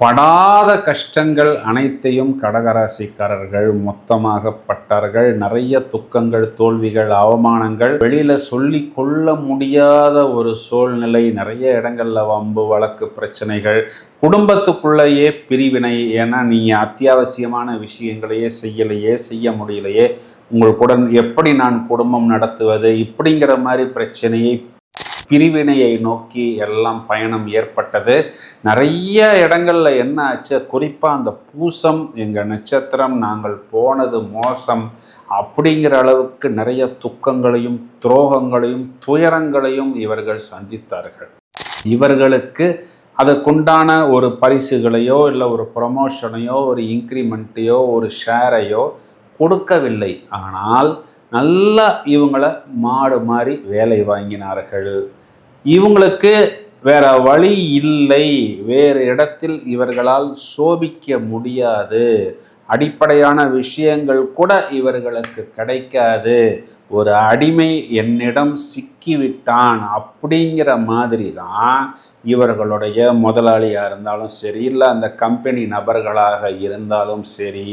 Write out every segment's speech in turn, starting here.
படாத கஷ்டங்கள் அனைத்தையும் கடகராசிக்காரர்கள் மொத்தமாக பட்டார்கள். நிறைய துக்கங்கள் தோல்விகள் அவமானங்கள். வெளியில சொல்லி கொள்ள முடியாத ஒரு சூழ்நிலை. நிறைய இடங்கள்ல வம்பு வழக்கு பிரச்சனைகள். குடும்பத்துக்குள்ளேயே பிரிவினை. ஏன்னா நீங்க அத்தியாவசியமான விஷயங்களையே செய்யலையே செய்ய முடியலையே. உங்களுக்குடன் எப்படி நான் குடும்பம் நடத்துவது? இப்படிங்கிற மாதிரி பிரச்சனையை பிரிவினையை நோக்கி எல்லாம் பயணம் ஏற்பட்டது. நிறைய இடங்களில் என்ன ஆச்சு? குறிப்பாக அந்த பூசம் எங்கள் நட்சத்திரம் நாங்கள் போனது மோசம் அப்படிங்கிற அளவுக்கு நிறைய துக்கங்களையும் துரோகங்களையும் துயரங்களையும் இவர்கள் சந்தித்தார்கள். இவர்களுக்கு அதுக்குண்டான ஒரு பரிசுகளையோ இல்லை ஒரு ப்ரொமோஷனையோ ஒரு இன்க்ரிமெண்ட்டையோ ஒரு ஷேரையோ கொடுக்கவில்லை. ஆனால் நல்லா இவங்களை மாடு மாதிரி வேலை வாங்கினார்கள். இவங்களுக்கு வேற வழி இல்லை. வேறு இடத்தில் இவர்களால் சோபிக்க முடியாது. அடிப்படையான விஷயங்கள் கூட இவர்களுக்கு கிடைக்காது. ஒரு அடிமை என்னிடம் சிக்கிவிட்டான் அப்படிங்கிற மாதிரி தான் இவர்களுடைய முதலாளியாக இருந்தாலும் சரி இல்லை அந்த கம்பெனி நபர்களாக இருந்தாலும் சரி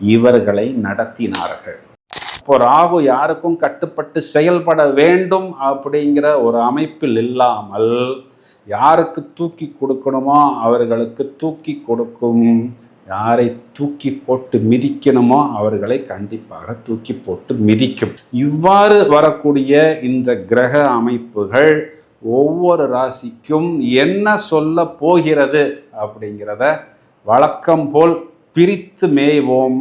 இவர்களை நடத்தினார்கள். அப்போ ராகு யாருக்கும் கட்டுப்பட்டு செயல்பட வேண்டும் அப்படிங்கிற ஒரு அமைப்பில் இல்லாமல் யாருக்கு தூக்கி கொடுக்கணுமோ அவர்களுக்கு தூக்கி கொடுக்கும். யாரை தூக்கி போட்டு மிதிக்கணுமோ அவர்களை கண்டிப்பாக தூக்கி போட்டு மிதிக்கும். இவ்வாறு வரக்கூடிய இந்த கிரக அமைப்புகள் ஒவ்வொரு ராசிக்கும் என்ன சொல்ல போகிறது அப்படிங்கிறத வழக்கம் போல் பிரித்து மேய்வோம்.